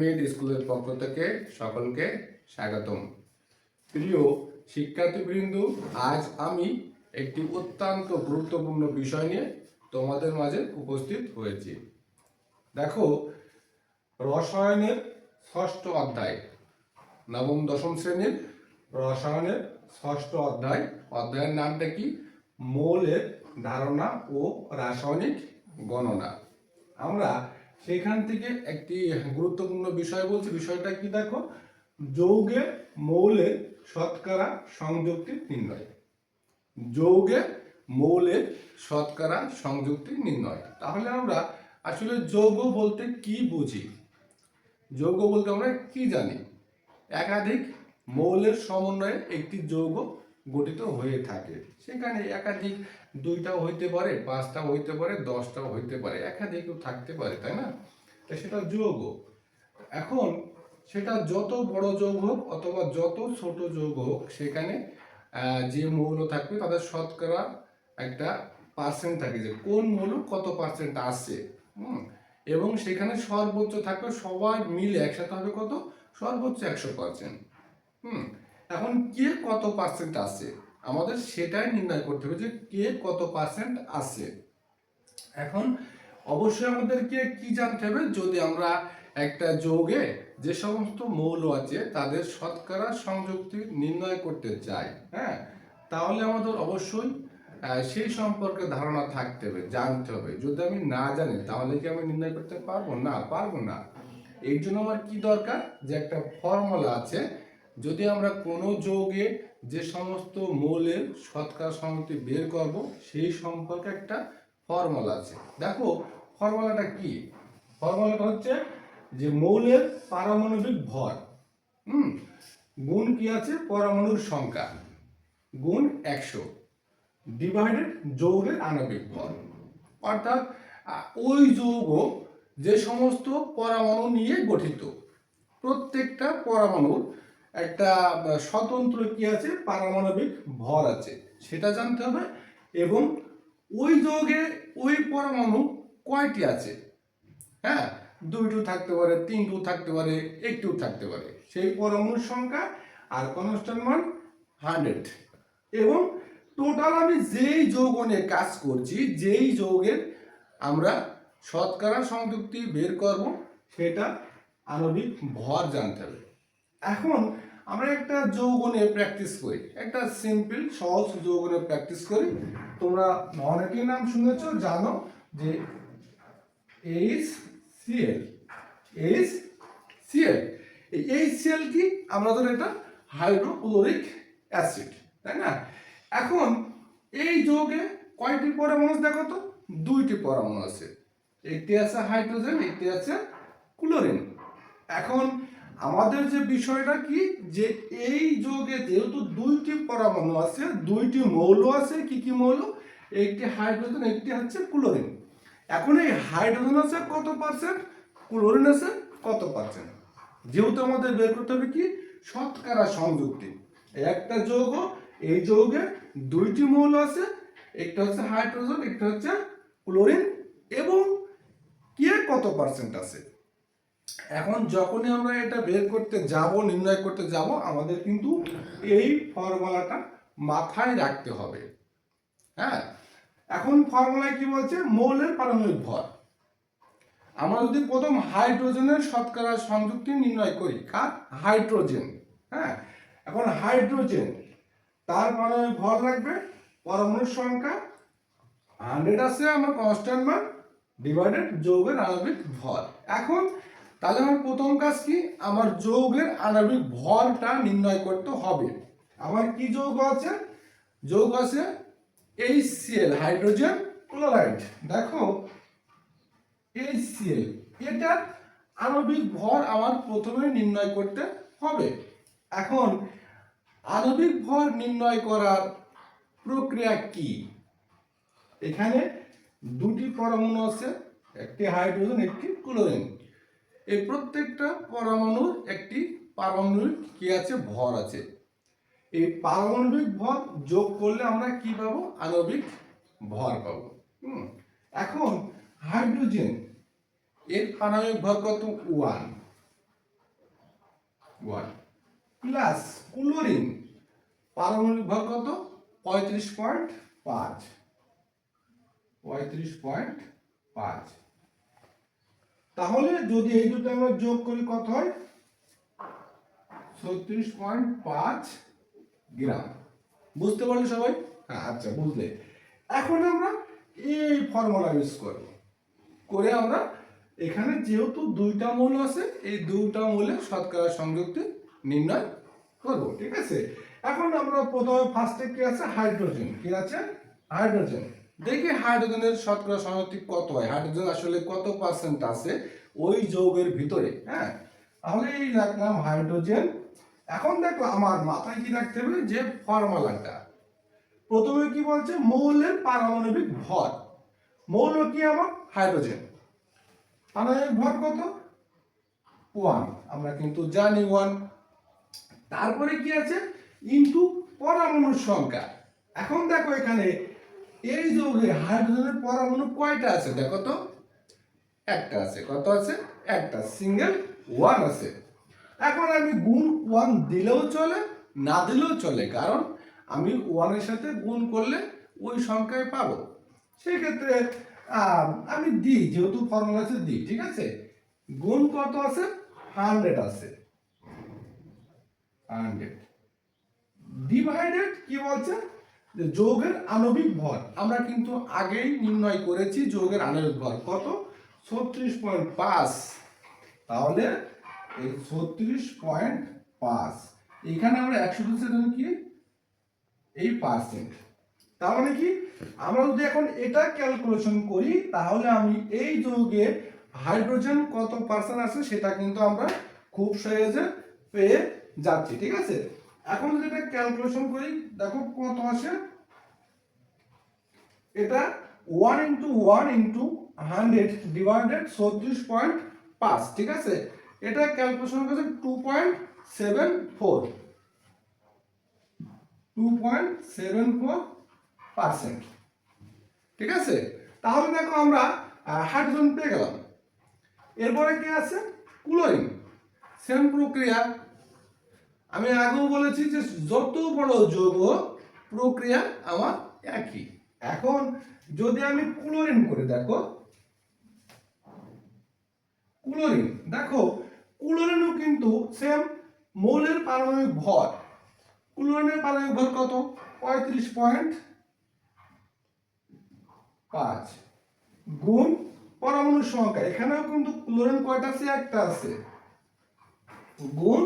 Handmade স্কুলের পক্ষ থেকে সকলকে স্বাগতম। প্রিয় শিক্ষার্থীবৃন্দ, আজ আমি একটি অত্যন্ত গুরুত্বপূর্ণ বিষয় নিয়ে তোমাদের মাঝে উপস্থিত হয়েছি। দেখো, রসায়নের ষষ্ঠ অধ্যায়, নবম, দশম শ্রেণির রসায়নের ষষ্ঠ অধ্যায়, অধ্যায়ের নামটা কি? মৌলের ধারণা ও রাসায়নিক গণনা। আমরা সেখান থেকে একটি গুরুত্বপূর্ণ বিষয় বলছি, বিষয়টা কি দেখো? যৌগে মৌলের শতকরা সংযুক্তি নির্ণয়। যৌগে মৌলের শতকরা সংযুক্তি নির্ণয়। তাহলে আমরা আসলে যৌগ বলতে কি বুঝি? যৌগ বলতে আমরা কি জানি? একাধিক মৌলের সমন্বয়ে একটি যৌগ গঠিত হয়ে থাকে। সেখানে একাধিক দুইটাও হইতে পারে, পাঁচটাও হইতে পারে, দশটাও হইতে পারে, একাধিকও থাকতে পারে, তাই না? তা সেটা যৌগ। এখন সেটা যত বড় যোগ হোক অথবা যত ছোট যোগ হোক, সেখানে যে মৌল থাকবে তাদের শতকরা একটা পার্সেন্ট থাকে যে কোন মৌল কত পার্সেন্ট আছে, হুম? এবং সেখানে সর্বোচ্চ থাকবে সবাই মিলে একসাথে হবে কত? সর্বোচ্চ একশো পার্সেন্ট হুম? এখন কে কত পার্সেন্ট আছে? আমাদের সেটাই নির্ণয় করতে হবে যে কে কত পার্সেন্ট আছে। এখন অবশ্যই আমাদেরকে কি জানতে হবে? যদি আমরা একটা যৌগে যে সমস্ত মৌল আছে, তাদের শতকরা সংযুক্তি নির্ণয় করতে চাই হ্যাঁ? তাহলে আমাদের অবশ্যই সেই সম্পর্কে ধারণা থাকতে হবে, জানতে হবে। যদি আমি না জানি, তাহলে কি আমি নির্ণয় করতে পারব? না পারব না। এই জন্য আমার কি দরকার? যে একটা ফর্মুলা আছে যদি আমরা কোনো যৌগে যে সমস্ত মৌলের শতকরা সংযুক্তি বের করব, সেই সম্পর্কে একটা ফর্মুলা আছে। দেখো, ফর্মুলাটা কি? ফর্মুলাটা হচ্ছে যে মৌলের পারমাণবিক ভর। হুম? গুণ কি আছে? পরমাণুর সংখ্যা। গুণ একশো। ডিভাইডেড যৌগের আণবিক ভর। অর্থাৎ, ওই যৌগ যে সমস্ত পরমাণু নিয়ে গঠিত, প্রত্যেকটা পরমাণুর একটা স্বতন্ত্র কি আছে? পারমাণবিক ভর আছে। সেটা জানতে হবে। এবং ওই যৌগে ওই পরমাণু কয়টি আছে? হ্যাঁ? দুইটু থাকতে পারে, তিনটু থাকতে পারে, একটু থাকতে পারে। সেই পরমাণুর সংখ্যা আর কনস্ট্যান্ট মান হান্ড্রেড এবং টোটাল আমি যেই যৌগ কাজ করছি, যেই যৌগের আমরা শতকরা সংযুক্তি বের করব, সেটা আণবিক ভর জানতে হবে। এখন আমরা একটা যৌগ নিয়ে প্র্যাকটিস করি। একটা সিম্পল সহজ যৌগ নিয়ে প্র্যাকটিস করি। তোমরা অনেকের নাম শুনেছ, জানো যে H C L H C L এই সিএল কি? আমরা ধর এটা হাইড্রোক্লোরিক অ্যাসিড তাই না? এখন এই যৌগে কয়টি পরমাণু দেখো তো? দুইটি পরমাণু আছে। একটি আছে হাইড্রোজেন একটি আছে ক্লোরিন এখন আমাদের যে বিষয়টা কি? যে এই যোগে যেহেতু দুইটি পরমাণু আছে, দুইটি মৌল আছে, কি কি মৌল? একটি হাইড্রোজেন, একটি হচ্ছে ক্লোরিন। এখন এই হাইড্রোজেন আছে কত পার্সেন্ট ক্লোরিন আছে কত পার্সেন্ট যেহেতু আমাদের বের করতে হবে কি? শতকরা সংযুক্তি। একটা যৌগ, এই যৌগে দুইটি মৌল আছে, একটা হচ্ছে হাইড্রোজেন, একটা হচ্ছে ক্লোরিন, এবং কে কত পার্সেন্ট আছে? এখন যখনই আমরা এটা বের করতে যাব, নির্ণয় করতে যাব, আমাদের কিন্তু এই ফর্মুলাটা মাথায় রাখতে হবে। হ্যাঁ? এখন ফর্মুলায় কি বলছে? মৌলের পারমাণবিক ভর। আমরা যদি প্রথম হাইড্রোজেনের শতকরা সংযুক্তি নির্ণয় করি, কার? হাইড্রোজেন। হ্যাঁ? এখন হাইড্রোজেন, তার পারমাণবিক ভর লাগবে পরমাণুর সংখ্যা হান্ড্রেড আছে, আমার কনস্ট্যান্ট মান ডিভাইডেড যৌগের আণবিক ভর। এখন তাহলে আমার প্রথম কাজ কি? আমার যৌগের আণবিক ভরটা নির্ণয় করতে হবে। আমার কি যৌগ আছে? যৌগ আছে HCl হাইড্রোজেন ক্লোরাইড দেখো HCl এটার আণবিক ভর আমার প্রথমে নির্ণয় করতে হবে। এখন, আণবিক ভর নির্ণয় করার প্রক্রিয়া কি? এখানে দুটি পরমাণু আছে, একটি হাইড্রোজেন একটি ক্লোরিন এই প্রত্যেকটা পরমাণুর একটি পারমাণবিক কি আছে? ভর আছে। এই পারমাণবিক ভর যোগ করলে আমরা কি পাবো? আণবিক ভর পাবো। হুম। এখন হাইড্রোজেন, এর পারমাণবিক ভর কত? ওয়ান। ওয়ান। প্লাস ক্লোরিন, পারমাণবিক ভর কত? পঁয়ত্রিশ পয়েন্ট পাঁচ। পঁয়ত্রিশ পয়েন্ট পাঁচ। তাহলে যদি এই দুটো আমরা যোগ করি কত হয়? ছত্রিশ পয়েন্ট পাঁচ গ্রাম। বুঝতে পারলে সবাই? হ্যাঁ আচ্ছা বুঝলে। এখন আমরা এই ফর্মুলা ইউজ করব। করে আমরা এখানে যেহেতু দুইটা মূল আছে, এই দুইটা মূলে শতকরা সংযুক্তি নির্ণয় করব, ঠিক আছে? এখন আমরা প্রথমে ফার্স্টে কি আছে? হাইড্রোজেন কি আছে? হাইড্রোজেন দেখি হাইড্রোজেনের শতকরা সংযুক্তি কত হয়? হাইড্রোজেন আসলে কত পার্সেন্ট আছে ওই যৌগের ভিতরে হ্যাঁ? তাহলে এই রাখলাম হাইড্রোজেন। এখন দেখো আমার মাথায় কি রাখতে হবে? যে ফর্মুলাটা। প্রথমে কি বলছে? মৌলের পারমাণবিক ভর। মৌল কি আমার? হাইড্রোজেন। পারমাণবিক ভর কত? ওয়ান। আমরা কিন্তু জানি ওয়ান। তারপরে কি আছে? ইনটু পরমাণুর সংখ্যা। এখন দেখো এখানে এই যৌগে হাইড্রোজেনের পরমাণু কয়টা আছে? দেখো তো। একটা আছে। কত আছে? একটা। সিঙ্গেল ওয়ান আছে। এখন আমি গুণ ওয়ান দিলেও চলে, না দিলেও চলে। কারণ আমি ওয়ানের সাথে গুণ করলে ওই সংখ্যায় পাবো। সেক্ষেত্রে আমি দিই যেহেতু ফর্মুলা আছে দিই ঠিক আছে? গুণ কত আছে? হান্ড্রেড আছে। হান্ড্রেড ডিভাইডেড কি বলছে? যৌগের আণবিক ভর, আমরা কিন্তু আগেই নির্ণয় করেছি যৌগের আণবিক ভর। কত? ছত্রিশ পয়েন্ট পাঁচ। তাহলে এই ছত্রিশ পয়েন্ট পাঁচ। এখানে আমরা একশো দুশো কি? এই পার্সেন্ট তার মানে কি? আমরা যদি এখন এটা ক্যালকুলেশন করি, তাহলে আমি এই যৌগে হাইড্রোজেন কত পার্সেন্ট আছে সেটা কিন্তু আমরা খুব সহজে পেয়ে যাচ্ছি, ঠিক আছে? এখন যদি এটা ক্যালকুলেশন করি, দেখো কত আসে এটা one into one into hundred divided ছত্রিশ পয়েন্ট পাঁচ, ঠিক আছে? এটা ক্যালকুলেশন করেছে two point seven four two point seven four percent ঠিক আছে? তাহলে দেখো আমরা হাইড্রোজেন পেয়ে গেলাম। এরপরে কি আছে? ক্লোরিন সেম প্রক্রিয়া। আমি আগেও বলেছি যে যত বড় যৌগ, প্রক্রিয়া আমার একই। এখন যদি আমি ক্লোরিন করে দেখো, ক্লোরিন, দেখো, ক্লোরিনও কিন্তু সেম মৌলের পারমাণবিক ভর। ক্লোরিনের পারমাণবিক ভর কত? পঁয়ত্রিশ পয়েন্ট পাঁচ গুণ পরমাণুর সংখ্যা। এখানেও কিন্তু ক্লোরিন কয়টা আছে? একটা আছে। গুণ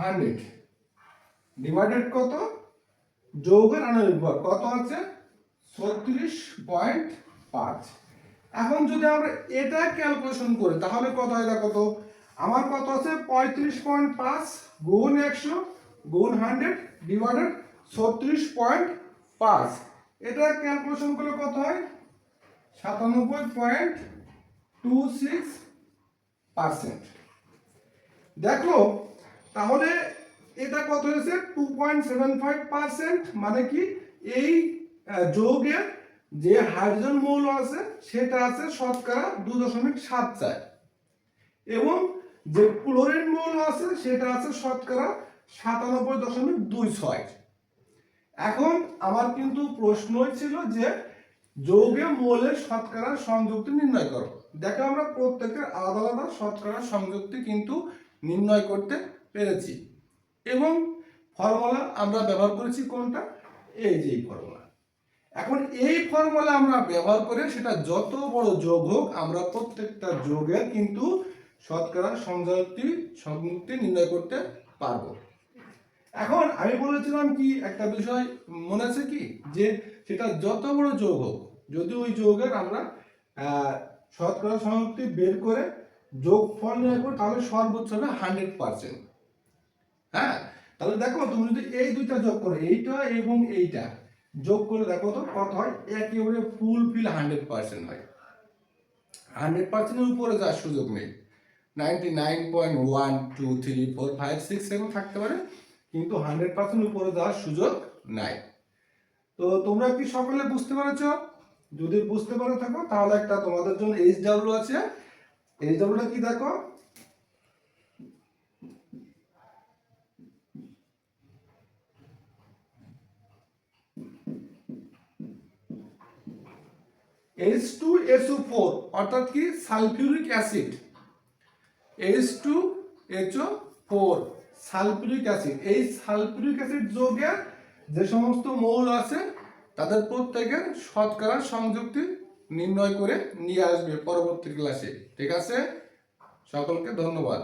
হান্ড্রেড। ডিভাইডেড কত? যৌগের আণবিক কত আছে? ছত্রিশ পয়েন্ট পাঁচ। এখন যদি আমরা এটা ক্যালকুলেশন করি, তাহলে কত হয় দেখো তো? আমার কত আছে? পঁয়ত্রিশ পয়েন্ট পাঁচ গুণ একশো, গুণ হান্ড্রেড ডিভাইডেড ছত্রিশ পয়েন্ট পাঁচ। এটা ক্যালকুলেশন করলে কত হয়? সাতানব্বই পয়েন্ট টু সিক্স পার্সেন্ট। দেখো তাহলে এটা কত হয়েছে? Two point seven five percent মানে কি? এই যৌগের যে হাইড্রোজেন মৌল আছে, সেটা আছে শতকরা দু দশমিক সাত চার। এবং যে ক্লোরিন মৌল আছে, সেটা আছে শতকরা সাতানব্বই দশমিক দুই ছয়। এখন আমার কিন্তু প্রশ্নই ছিল যে যৌগে মৌলের শতকরা সংযুক্তি নির্ণয় করো। দেখো আমরা প্রত্যেকের আলাদা আলাদা শতকরা সংযুক্তি কিন্তু নির্ণয় করতে পেরেছি। এবং ফর্মুলা আমরা ব্যবহার করেছি কোনটা? এই যে ফর্মুলা। এখন এই ফর্মুলা আমরা ব্যবহার করে সেটা যত বড় যোগ হোক, আমরা প্রত্যেকটা যোগের কিন্তু শতকরা সংযুক্তি সংযুক্তি নির্ণয় করতে পারব। এখন আমি বলেছিলাম কি, একটা বিষয় মনে আছে কি? যে সেটা যত বড় যোগ হোক, যদি ওই যোগের আমরা শতকরা সংযুক্তি বের করে যোগ ফল নির্ণয় করি, তাহলে সর্বোচ্চ হবে হান্ড্রেড পার্সেন্ট হ্যাঁ? তাহলে দেখো, তুমি যদি এই দুইটা যোগ করো, এইটা এবং এইটা, যোগ করে দেখো তো কত হয়? একেবারে ফুল ফিল হান্ড্রেড পার্সেন্ট হয়। হান্ড্রেড পার্সেন্টের উপরে যাওয়ার সুযোগ নেই। Ninety nine point one two three four five six seven থাকতে পারে, কিন্তু হান্ড্রেড পার্সেন্ট উপরে যাওয়ার সুযোগ নাই। তো তোমরা কি সকলে বুঝতে পেরেছ? যদি বুঝতে পারে থাকো, তাহলে একটা তোমাদের জন্য এইচ ডাব্লিউ আছে। এইচ ডাব্লিউটা কি দেখো? H two S O four অর্থাৎ কি? Sulphuric acid. H two H O four sulphuric acid. এই সালফিউরিক অ্যাসিড যোগে যে সমস্ত মৌল আছে, তাদের প্রত্যেকের শতকরা সংযুক্তি নির্ণয় করে নিয়ে আসবে পরবর্তী ক্লাসে। ঠিক আছে? সকলকে ধন্যবাদ।